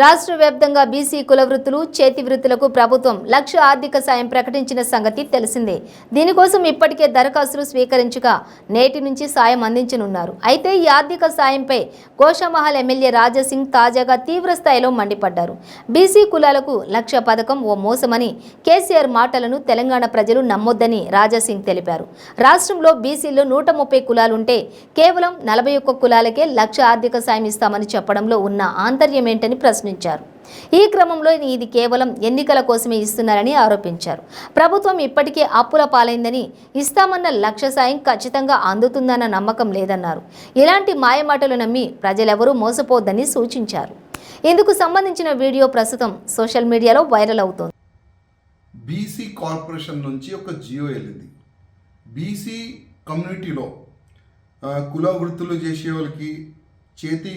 రాష్ట్ర వ్యాప్తంగా బీసీ కుల వృత్తులు చేతి వృత్తులకు ప్రభుత్వం లక్ష ఆర్థిక సాయం ప్రకటించిన సంగతి తెలిసిందే. దీనికోసం ఇప్పటికే దరఖాస్తులు స్వీకరించగా నేటి నుంచి సాయం అందించనున్నారు. అయితే ఈ ఆర్థిక సాయంపై గోషామహల్ ఎమ్మెల్యే రాజాసింగ్ తాజాగా తీవ్ర స్థాయిలో మండిపడ్డారు. బీసీ కులాలకు లక్ష పథకం ఓ మోసమని కేసీఆర్ మాటలను తెలంగాణ ప్రజలు నమ్మొద్దని రాజాసింగ్ తెలిపారు. రాష్ట్రంలో బీసీలో నూట ముప్పై కులాలుంటే కేవలం నలభై ఒక్క కులాలకే లక్ష ఆర్థిక సాయం ఇస్తామని చెప్పడంలో ఉన్న ఆంతర్యం ఏంటని ప్రశ్నించారు. ఈ క్రమంలో ఇది కేవలం ఎన్నికల కోసమే ఇస్తున్నారని ఆరోపించారు. ప్రభుత్వం ఇప్పటికే అప్పుల పాలైందని ఇస్తామన్న లక్ష సాయం ఖచ్చితంగా అందుతుందన్న నమ్మకం లేదన్నారు. ఇలాంటి మాయమాటలు నమ్మి ప్రజలెవరూ మోసపోవద్దని సూచించారు. ఇందుకు సంబంధించిన వీడియో ప్రస్తుతం సోషల్ మీడియాలో వైరల్ అవుతోంది. బీసీ కార్పొరేషన్ నుంచి ఒక జియో వెళ్ళింది. బీసీ కమ్యూనిటీలో కుల వృత్తులు చేసే వాళ్ళకి చేతి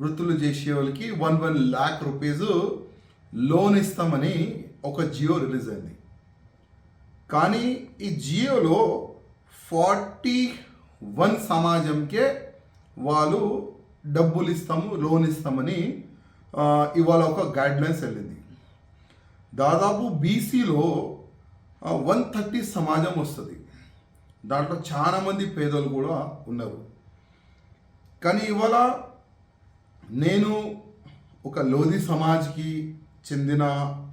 వృత్తులు చేసే వాళ్ళకి one one lakh rupees loan ఇస్తామని ఒక జియో రిలీజ్ అయింది. కానీ ఈ జియోలో ఫార్టీ వన్ సమాజంకే వాళ్ళు డబ్బులు ఇస్తాము లోన్ ఇస్తామని ఇవాళ ఒక గైడ్ లైన్స్ వెళ్ళింది. దాదాపు బీసీలో వన్ థర్టీ సమాజం వస్తుంది. దాంట్లో చాలామంది పేదలు కూడా ఉన్నారు. కానీ ఇవాళ నేను ఒక లోధి సమాజ్కి చెందిన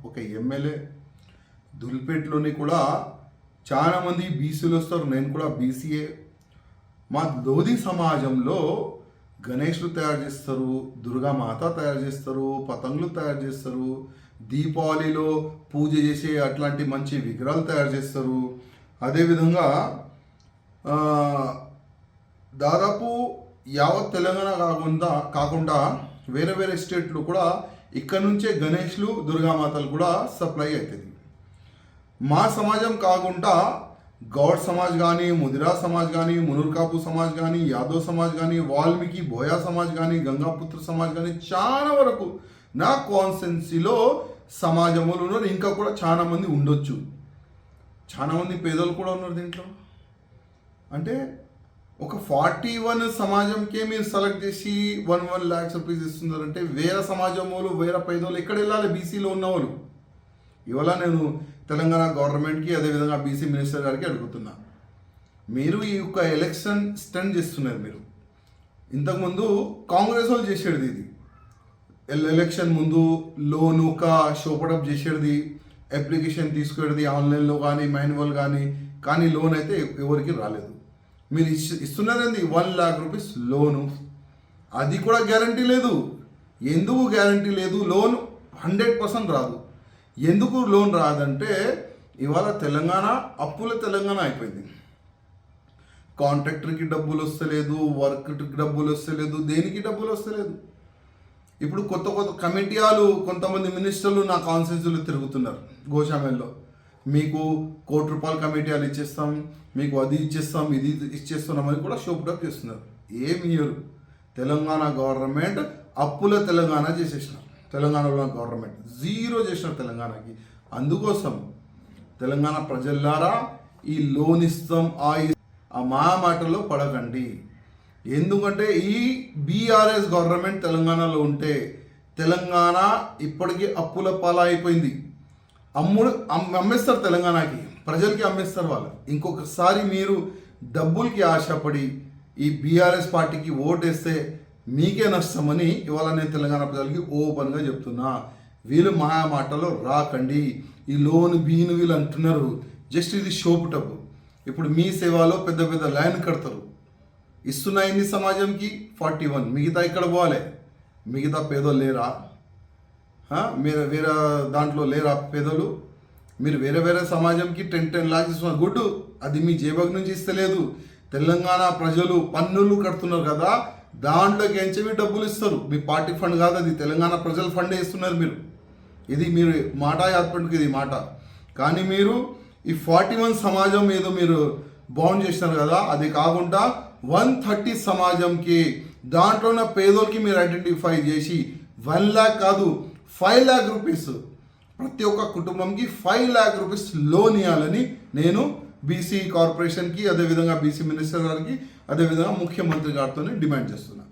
ఒక ఎమ్మెల్యే. దుల్పేట్లోని కూడా చాలామంది బీసీలు వస్తారు. నేను కూడా బీసీఏ మా లోధి సమాజంలో గణేష్లు తయారు చేస్తారు దుర్గామాత తయారు చేస్తారు పతంగులు తయారు చేస్తారు దీపావళిలో పూజ చేసే అట్లాంటి మంచి విగ్రహాలు తయారు చేస్తారు. అదేవిధంగా దాదాపు యావత్ తెలంగాణ కాకుండా కాకుండా వేరే వేరే స్టేట్లు కూడా ఇక్కడ నుంచే గణేష్లు దుర్గామాతలు కూడా సప్లై అవుతుంది. మా సమాజం కాకుండా గౌడ్ సమాజ్ కానీ ముదిరా సమాజ్ కానీ మునుర్కాపు సమాజ్ కానీ యాదవ్ సమాజ్ కానీ వాల్మీకి బోయా సమాజ్ కానీ గంగాపుత్ర సమాజ్ కానీ చాలా వరకు నా కాన్సెన్సీలో సమాజములు ఉన్నారు. ఇంకా కూడా చాలా మంది ఉండొచ్చు. చాలా మంది పేదలు కూడా ఉన్నారు దీంట్లో. అంటే ఒక ఫార్టీ వన్ సమాజంకే మీరు సెలెక్ట్ చేసి వన్ వన్ ల్యాక్స్ రూపీస్ ఇస్తున్నారంటే వేరే సమాజం వాళ్ళు వేరే పైదోళ్ళు ఎక్కడ వెళ్ళాలి? బీసీలో ఉన్నవాళ్ళు. ఇవాళ నేను తెలంగాణ గవర్నమెంట్కి అదేవిధంగా బీసీ మినిస్టర్ గారికి అడుగుతున్నా. మీరు ఈ యొక్క ఎలక్షన్ స్టెండ్ చేస్తున్నారు మీరు. ఇంతకుముందు కాంగ్రెస్ వాళ్ళు చేసేది ఇది. ఎల్- ఎలక్షన్ ముందు లోన్ ఒక షోపడప్ చేసేది అప్లికేషన్ తీసుకునేది ఆన్లైన్లో కానీ మాన్యువల్ కానీ కానీ లోన్ అయితే ఎవరికి రాలేదు. మీరు ఇస్- ఇస్తున్నారండి. One lakh rupees loan. అది కూడా గ్యారంటీ లేదు. ఎందుకు గ్యారంటీ లేదు? లోన్ హండ్రెడ్ పర్సెంట్ రాదు. ఎందుకు లోన్ రాదంటే ఇవాళ తెలంగాణ అప్పుల తెలంగాణ అయిపోయింది. కాంట్రాక్టర్కి డబ్బులు వస్తలేదు వర్క్కి డబ్బులు వస్తలేదు దేనికి డబ్బులు వస్తలేదు? ఇప్పుడు కొత్త కొత్త కమిటీ వాళ్ళు కొంతమంది మినిస్టర్లు నా కాన్స్టిట్యూన్సీలో తిరుగుతున్నారు గోశామెల్లో. మీకు కోటి రూపాయల కమిటీలు ఇచ్చేస్తాం మీకు అది ఇచ్చేస్తాం ఇది ఇచ్చేస్తున్నామని కూడా షోపుటప్ చేస్తున్నారు. ఏమి ఇయ్యరు. తెలంగాణ గవర్నమెంట్ అప్పుల తెలంగాణ చేసేసినారు. తెలంగాణలో గవర్నమెంట్ జీరో చేసినారు తెలంగాణకి. అందుకోసం తెలంగాణ ప్రజల్లారా ఈ లోన్ ఇస్తాం ఆ ఇ- ఆ మా మాటలో పడకండి. ఎందుకంటే ఈ బీఆర్ఎస్ గవర్నమెంట్ తెలంగాణలో ఉంటే తెలంగాణ ఇప్పటికీ అప్పుల పాలైపోయింది. అమ్ముడు అమ్మేస్తారు తెలంగాణకి. ప్రజలకి అమ్మేస్తారు వాళ్ళు. ఇంకొకసారి మీరు డబ్బులకి ఆశపడి ఈ బీఆర్ఎస్ పార్టీకి ఓటేస్తే మీకే నష్టమని ఇవాళ నేను తెలంగాణ ప్రజలకి ఓపెన్గా చెప్తున్నా. వీళ్ళు మా మాటలో రాకండి. ఈ లోన్ బీను వీళ్ళు అంటున్నారు. జస్ట్ ఇది షోపు ఇప్పుడు మీ సేవలో పెద్ద పెద్ద లైన్ కడతారు. ఇస్తున్నాయి సమాజంకి ఫార్టీ వన్. మిగతా ఇక్కడ పోవాలి? మిగతా పేదోళ్ళు లేరా? మీరు వేరే దాంట్లో లేరా పేదలు? మీరు వేరే వేరే సమాజంకి టెన్ టెన్ లాక్స్ ఇస్తున్నారు. గుడ్ అది మీ జేబుకు నుంచి ఇస్తలేదు. తెలంగాణ ప్రజలు పన్నులు కడుతున్నారు కదా దాంట్లోకి ఎంచేవి డబ్బులు ఇస్తారు. మీ పార్టీ ఫండ్ కాదు అది తెలంగాణ ప్రజల ఫండే ఇస్తున్నారు మీరు. ఇది మీరు మాట యాత్పండుకు ఇది మాట. కానీ మీరు ఈ ఫార్టీ వన్ సమాజం ఏదో మీరు బౌండ్ చేసినారు కదా అది కాకుండా వన్ థర్టీ సమాజంకి దాంట్లో ఉన్న పేదోళ్ళకి మీరు ఐడెంటిఫై చేసి వన్ ల్యాక్ కాదు ఫైవ్ ల్యాక్ రూపీస్ ప్రతి ఒక్క కుటుంబంకి ఫైవ్ ల్యాక్ రూపీస్ లోన్ ఇవ్వాలని నేను బీసీ కార్పొరేషన్కి అదేవిధంగా బీసీ మినిస్టర్ గారికి అదేవిధంగా ముఖ్యమంత్రి గారితో డిమాండ్ చేస్తున్నాను